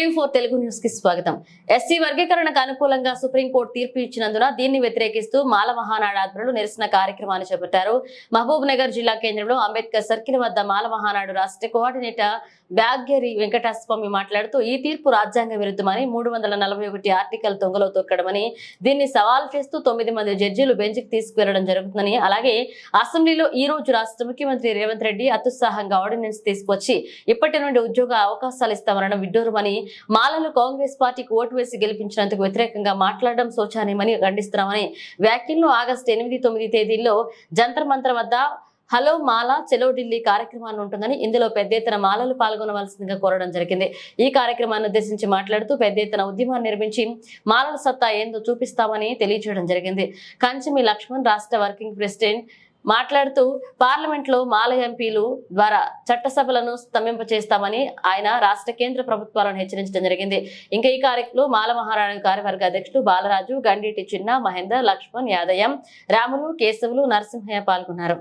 TV four Telugu న్యూస్కి స్వాగతం. SC వర్గీకరణకు అనుకూలంగా సుప్రీంకోర్టు తీర్పు ఇచ్చినందున దీన్ని వ్యతిరేకిస్తూ మాల మహానాడు ఆధ్వర్యంలో నిరసన కార్యక్రమాన్ని చేపట్టారు. మహబూబ్ నగర్ జిల్లా కేంద్రంలో అంబేద్కర్ సర్కిల్ వద్ద మాల మహానాడు రాష్ట్ర కోఆర్డినేటర్ బ్యాగ్గేరి వెంకటస్వామి మాట్లాడుతూ ఈ తీర్పు రాజ్యాంగ విరుద్ధమని మూడు వందల నలభై ఒకటి ఆర్టికల్ తొంగలో తొక్కడమని దీన్ని సవాల్ చేస్తూ తొమ్మిది మంది జడ్జీలు బెంచ్కి తీసుకువెళ్ళడం జరుగుతుందని అలాగే అసెంబ్లీలో ఈ రోజు రాష్ట్ర ముఖ్యమంత్రి రేవంత్ రెడ్డి అత్యుత్సాహంగా ఆర్డినెన్స్ తీసుకొచ్చి ఇప్పటి నుండి ఉద్యోగ అవకాశాలు ఇస్తామనడం విడ్డూరమని మాలలు కాంగ్రెస్ పార్టీకి ఓటు వేసి గెలిపించినందుకు వ్యతిరేకంగా మాట్లాడడం శోచానీయమని ఖండిస్తున్నామని వ్యాఖ్యలను ఆగస్టు ఎనిమిది తొమ్మిది తేదీల్లో జంతర్ మంత్ర వద్ద హలో మాల చెలో ఢిల్లీ కార్యక్రమాన్ని ఉంటుందని ఇందులో పెద్ద ఎత్తున మాలలు పాల్గొనవలసిందిగా కోరడం జరిగింది. ఈ కార్యక్రమాన్ని ఉద్దేశించి మాట్లాడుతూ పెద్ద ఎత్తున ఉద్యమాన్ని నిర్మించి మాలల సత్తా ఏందో చూపిస్తామని తెలియజేయడం జరిగింది. కంచమి లక్ష్మణ్ రాష్ట్ర వర్కింగ్ ప్రెసిడెంట్ మాట్లాడుతూ పార్లమెంట్లో మాల ఎంపీలు ద్వారా చట్టసభలను స్తంభింపచేస్తామని ఆయన రాష్ట్ర కేంద్ర ప్రభుత్వాలను హెచ్చరించడం జరిగింది. ఇంకా ఈ కార్యక్రమంలో మాల మహారాణి కార్యవర్గ అధ్యక్షుడు బాలరాజు గండిటి చిన్న మహేందర్ లక్ష్మణ్ యాదయ్య రాములు కేశవులు నరసింహయ్య పాల్గొన్నారు.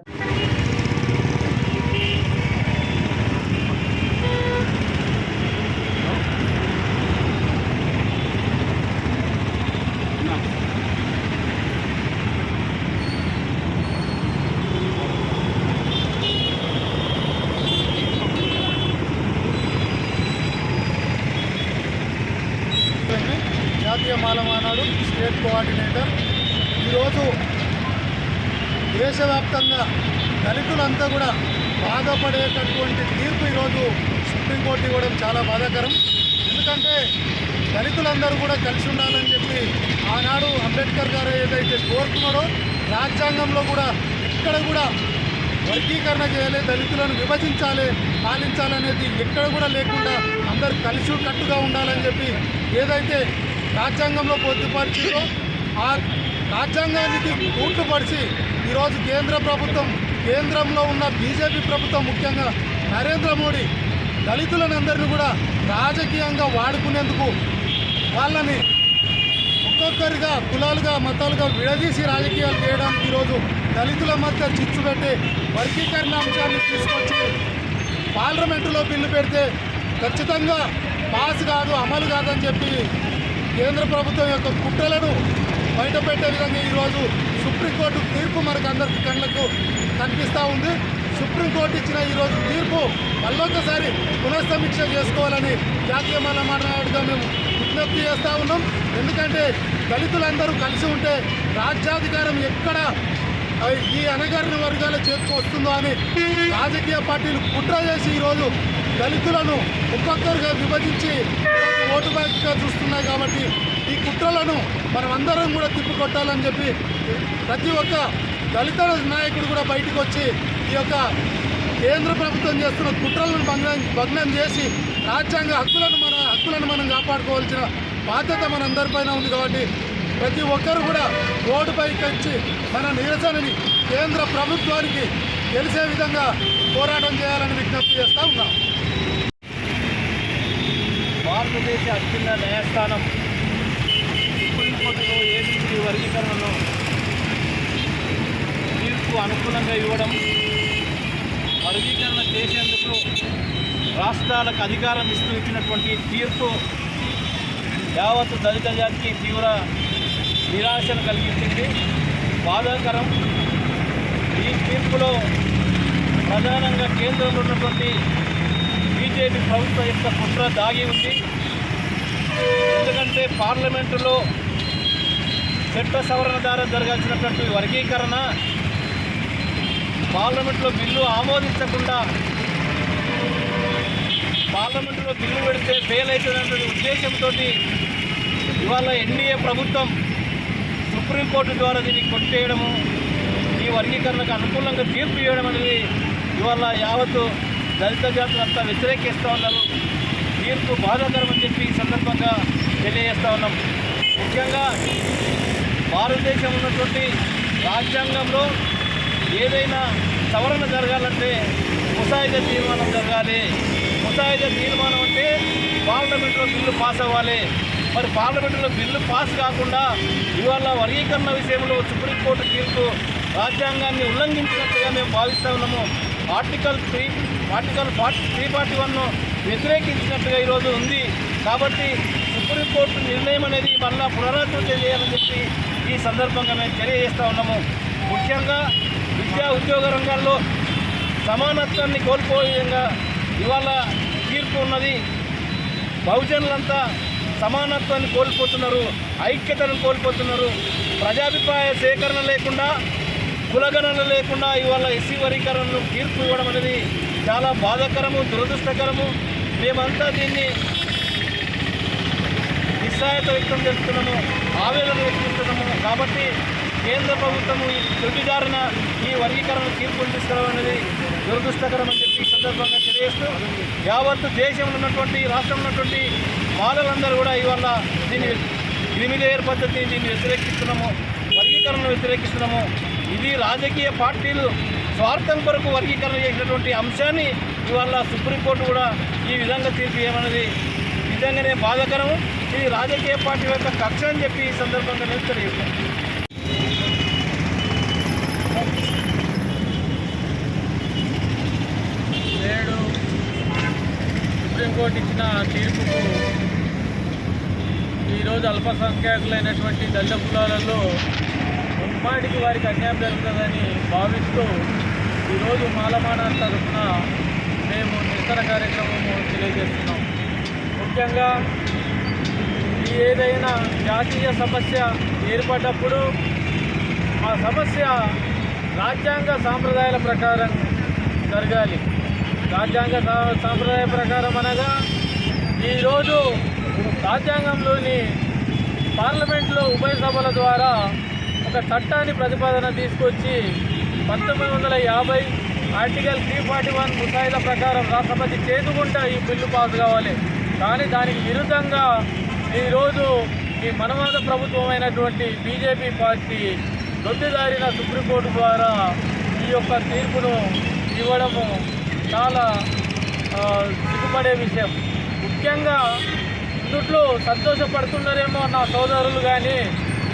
జాతీయ మాలమానాడు స్టేట్ కోఆర్డినేటర్. ఈరోజు దేశవ్యాప్తంగా దళితులంతా కూడా బాధపడేటటువంటి తీర్పు ఈరోజు సుప్రీంకోర్టు ఇవ్వడం చాలా బాధాకరం. ఎందుకంటే దళితులందరూ కూడా కలిసి ఉండాలని చెప్పి ఆనాడు అంబేద్కర్ గారు ఏదైతే కోరుతున్నాడో రాజ్యాంగంలో కూడా ఎక్కడ కూడా వర్గీకరణ చేయాలి దళితులను విభజించాలి పాలించాలనేది ఎక్కడ కూడా లేకుండా అందరు కలిసి కట్టుగా ఉండాలని చెప్పి ఏదైతే రాజ్యాంగంలో పొందుపరిచిందో ఆ రాజ్యాంగానికి కూట్టుపరిచి ఈరోజు కేంద్ర ప్రభుత్వం కేంద్రంలో ఉన్న బీజేపీ ప్రభుత్వం ముఖ్యంగా నరేంద్ర మోడీ దళితులను అందరినీ కూడా రాజకీయంగా వాడుకునేందుకు వాళ్ళని ఒక్కొక్కరిగా కులాలుగా మతాలుగా విడదీసి రాజకీయాలు చేయడానికి ఈరోజు దళితుల మధ్య చిచ్చు పెట్టి వర్గీకరణ అంశాన్ని తీసుకొచ్చి పార్లమెంటులో బిల్లు పెడితే ఖచ్చితంగా పాస్ కాదు అమలు కాదని చెప్పి కేంద్ర ప్రభుత్వం యొక్క కుట్రలను బయటపెట్టే విధంగా ఈరోజు సుప్రీంకోర్టు తీర్పు మనకు అందరికీ కళ్ళకు కనిపిస్తూ ఉంది. సుప్రీంకోర్టు ఇచ్చిన ఈరోజు తీర్పు మళ్ళొకసారి పునఃసమీక్ష చేసుకోవాలని జాతీయ మన మాట్లాడుగా మేము విజ్ఞప్తి చేస్తూ ఉన్నాం. ఎందుకంటే దళితులందరూ కలిసి ఉంటే రాజ్యాధికారం ఎక్కడ ఈ అనగారిన వర్గాల చేతికి వస్తుందో అని రాజకీయ పార్టీలు కుట్ర చేసి ఈరోజు దళితులను ఒక్కొక్కరుగా విభజించి ఓటు బ్యాంక్గా చూస్తున్నాయి కాబట్టి ఈ కుట్రలను మనం అందరం కూడా తిప్పికొట్టాలని చెప్పి ప్రతి ఒక్క దళిత నాయకుడు కూడా బయటకు వచ్చి ఈ యొక్క కేంద్ర ప్రభుత్వం చేస్తున్న కుట్రలను భగ్నం భగ్నం చేసి రాజ్యాంగ హక్కులను మన హక్కులను మనం కాపాడుకోవాల్సిన బాధ్యత మనందరిపైన ఉంది కాబట్టి ప్రతి ఒక్కరు కూడా రోడ్డుపైకి వచ్చి మన నిరసనని కేంద్ర ప్రభుత్వానికి తెలిసే విధంగా పోరాటం చేయాలని విజ్ఞప్తి చేస్తూ ఉన్నాం. భారతదేశ అత్యున్న న్యాయస్థానం. సుప్రీంకోర్టులో ఏబీసీ వర్గీకరణను తీర్పు అనుకూలంగా ఇవ్వడం వర్గీకరణ చేసేందుకు రాష్ట్రాలకు అధికారం ఇస్తూ ఇచ్చినటువంటి తీర్పు యావత్ దళిత జాతికి తీవ్ర నిరాశను కలిగించింది. బాధాకరం. ఈ తీర్పులో ప్రధానంగా కేంద్రంలో ఉన్నటువంటి బీజేపీ ప్రభుత్వం యొక్క కుట్ర దాగి ఉంది. ఎందుకంటే పార్లమెంటులో చట్ట సవరణ ద్వారా జరగాల్సినటువంటి వర్గీకరణ పార్లమెంట్లో బిల్లు ఆమోదించకుండా పార్లమెంటులో బిల్లు పెడితే ఫెయిల్ అవుతుందనే ఉద్దేశంతో ఇవాళ ఎన్డీఏ ప్రభుత్వం సుప్రీంకోర్టు ద్వారా దీన్ని కొట్టేయడము ఈ వర్గీకరణకు అనుకూలంగా తీర్పు ఇవ్వడం అనేది ఇవాళ యావత్తు దళిత జాతులు అంతా వ్యతిరేకిస్తూ ఉన్నారు. తీర్పు బాధాకరం అని చెప్పి ఈ సందర్భంగా తెలియజేస్తూ ఉన్నాం. ముఖ్యంగా భారతదేశం ఉన్నటువంటి రాజ్యాంగంలో ఏదైనా సవరణ జరగాలంటే ముసాయిద తీర్మానం జరగాలి. ముసాయిద తీర్మానం అంటే పార్లమెంట్లో బిల్లు పాస్ అవ్వాలి. మరి పార్లమెంటులో బిల్లు పాస్ కాకుండా ఇవాళ వర్గీకరణ విషయంలో సుప్రీంకోర్టు తీర్పు రాజ్యాంగాన్ని ఉల్లంఘించినట్టుగా మేము భావిస్తూ ఉన్నాము. Article three article forty three forty వన్ను వ్యతిరేకించినట్టుగా ఈరోజు ఉంది. కాబట్టి సుప్రీంకోర్టు నిర్ణయం అనేది మళ్ళా పునరావృతం చేయాలని చెప్పి ఈ సందర్భంగా మేము తెలియజేస్తూ ఉన్నాము. ముఖ్యంగా విద్యా ఉద్యోగ రంగాల్లో సమానత్వాన్ని కోల్పోయే విధంగా ఇవాళ తీర్పు ఉన్నది. బహుజనులంతా సమానత్వాన్ని కోల్పోతున్నారు ఐక్యతను కోల్పోతున్నారు. ప్రజాభిప్రాయ సేకరణ లేకుండా కులగణన లేకుండా ఇవాళ ఎస్సీ వర్గీకరణను తీర్పు ఇవ్వడం అనేది చాలా బాధాకరము దురదృష్టకరము. మేమంతా దీన్ని నిస్సాయత వ్యక్తం చేస్తున్నాము ఆవేదన వ్యక్తిస్తున్నాము కాబట్టి కేంద్ర ప్రభుత్వము ఈ తొలిదారిన ఈ వర్గీకరణ తీర్పులు తీసుకురావడం అనేది దురదృష్టకరం అని చెప్పి సందర్భంగా తెలియజేస్తూ యావత్ దేశంలో ఉన్నటువంటి రాష్ట్రంలో ఉన్నటువంటి బాలలందరూ కూడా ఇవాళ దీన్ని క్రిమిలేయర్ పద్ధతిని దీన్ని వ్యతిరేకిస్తున్నాము వర్గీకరణను వ్యతిరేకిస్తున్నాము. ఇది రాజకీయ పార్టీలు స్వార్థం కొరకు వర్గీకరణ చేసినటువంటి అంశాన్ని ఇవాళ సుప్రీంకోర్టు కూడా ఈ విధంగా తీర్పు ఏమన్నది నిజంగానే బాధాకరము. ఇది రాజకీయ పార్టీ యొక్క కక్ష అని చెప్పి ఈ సందర్భంగా నేను తెలియజేస్తాను నేడు సుప్రీంకోర్టు ఇచ్చిన తీర్పుకు ఈరోజు అల్పసంఖ్యాకులైనటువంటి దళిత కులాలలో ముమ్మాటికి వారికి అన్యాయం జరుగుతుందని భావిస్తూ ఈరోజు మాలమాన తరఫున మేము నిరసన కార్యక్రమము తెలియజేస్తున్నాం. ముఖ్యంగా ఏదైనా జాతీయ సమస్య ఏర్పడ్డప్పుడు ఆ సమస్య రాజ్యాంగ సాంప్రదాయాల ప్రకారం జరగాలి. రాజ్యాంగ సా- సాంప్రదాయ ప్రకారం అనగా ఈరోజు రాజ్యాంగంలోని పార్లమెంట్లో ఉభయ సభల ద్వారా ఒక చట్టాన్ని ప్రతిపాదన తీసుకొచ్చి పంతొమ్మిది వందల యాభై ఆర్టికల్ త్రీ ఫార్టీ వన్ ముసాయిదా ప్రకారం రాష్ట్రపతి చేతుకుంటా ఈ బిల్లు పాస్ కావాలి. కానీ దానికి విరుద్ధంగా ఈరోజు ఈ మనవాద ప్రభుత్వం అయినటువంటి బీజేపీ పార్టీ దొడ్డిదారిన సుప్రీంకోర్టు ద్వారా ఈ యొక్క తీర్పును ఇవ్వడము చాలా సిగ్గుపడే విషయం. ముఖ్యంగా ఇందుట్లో సంతోషపడుతున్నారేమో నా సోదరులు కానీ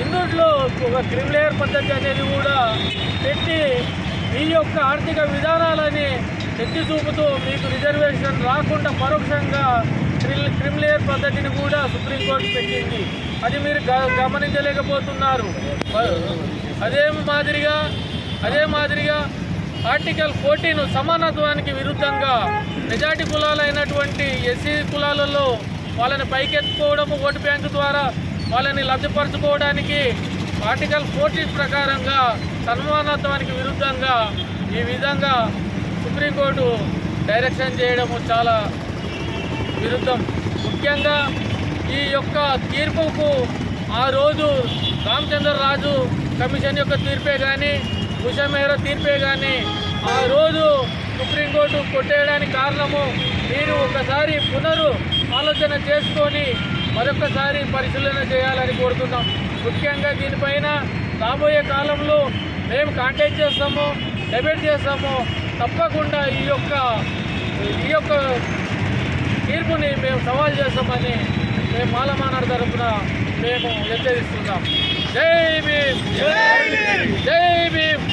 ఇందులో ఒక క్రిమిలేయర్ పద్ధతి అనేది కూడా పెట్టి మీ యొక్క ఆర్థిక విధానాలని ఎత్తి చూపుతూ మీకు రిజర్వేషన్ రాకుండా పరోక్షంగా క్రిమిలేయర్ పద్ధతిని కూడా సుప్రీంకోర్టు పెట్టింది. అది మీరు గ- గమనించలేకపోతున్నారు. అదే మాదిరిగా అదే మాదిరిగా ఆర్టికల్ ఫోర్టీన్ సమానత్వానికి విరుద్ధంగా మెజార్టీ కులాలైనటువంటి ఎస్సీ కులాలలో వాళ్ళని పైకెత్తుకోవడం ఓటు బ్యాంకు ద్వారా వాళ్ళని లబ్ధిపరచుకోవడానికి ఆర్టికల్ ఫోర్టీన్ ప్రకారంగా సన్మానత్వానికి విరుద్ధంగా ఈ విధంగా సుప్రీంకోర్టు డైరెక్షన్ చేయడము చాలా విరుద్ధం. ముఖ్యంగా ఈ యొక్క తీర్పుకు ఆ రోజు రామచంద్రరాజు కమిషన్ యొక్క తీర్పే కానీ ఉషా తీర్పే కానీ ఆ రోజు సుప్రీంకోర్టు కొట్టేయడానికి కారణము మీరు ఒకసారి పునరు ఆలోచన చేసుకొని మరొకసారి పరిశీలన చేయాలని కోరుతున్నాం. ముఖ్యంగా దీనిపైన రాబోయే కాలంలో మేము కాంటాక్ట్ చేస్తాము డెబేట్ చేస్తాము. తప్పకుండా ఈ యొక్క ఈ యొక్క తీర్పుని మేము సవాల్ చేస్తామని మేము మాలమానాడు తరఫున మేము హెచ్చరిస్తున్నాం. జై భీమ్! జై భీమ్! జై భీమ్!